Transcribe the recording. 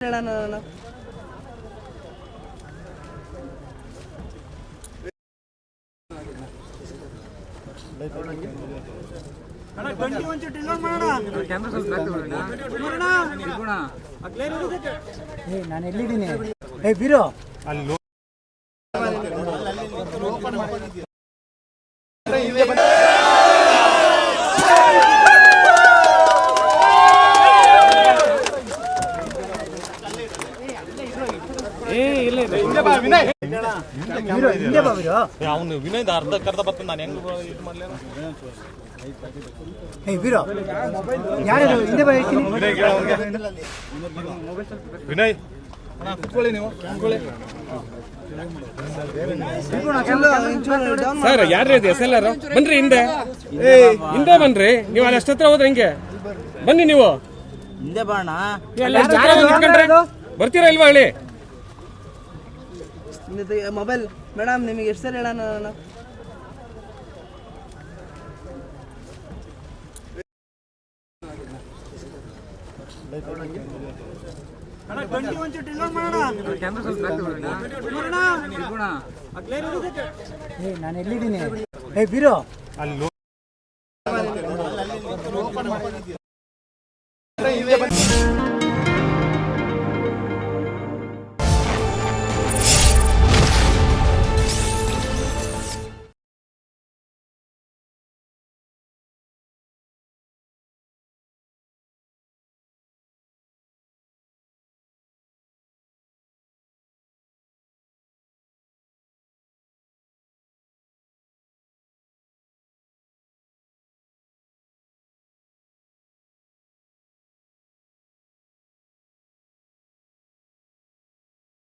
ನಾನು. ಎಲ್ಲಿದ್ದೀನಿ? ಏ ಬೀರೋ ಓಪನ್ ಹಿಂದೆ ಅವನು ವಿನಯ್ ಅರ್ಧ ಕರ್ದ ಬರ್ತಾನೆ ನಾನು ಹೆಂಗ್ ಇದು ಮಾಡ್ಲಿ ವಿನಯ್ ಕುತ್ಕೊಳ್ಳಿ ನೀವು ಕುತ್ಕೊಳ್ಳಿ. ಸರ್ ಯಾರ್ರಿ ಇದು ಎಸ್ ಎಲ್ ಆರ್? ಬನ್ರಿ ಹಿಂದೆ. ಹಿಂದೆ ಬನ್ರಿ. ನೀವು ಅಲ್ಲಿ ಅಷ್ಟತ್ರ ಹೋದ್ರೆ ಹಿಂಗೆ? ಬನ್ನಿ ನೀವು. ಹಿಂದೆ ಬಾಣ ಬರ್ತೀರಾ ಇಲ್ವಾ ಹೇಳಿ ಮೊಬೈಲ್ ಮೇಡಮ್ ನಿಮಗೆ ಎಷ್ಟು ಸರಿ ಹೇಳೋಣ ನಾನು? ನಾನು ಎಲ್ಲಿದ್ದೀನಿ? ಏ ಬೀರೋ ಅಲ್ಲಿ. ಓಪನ್.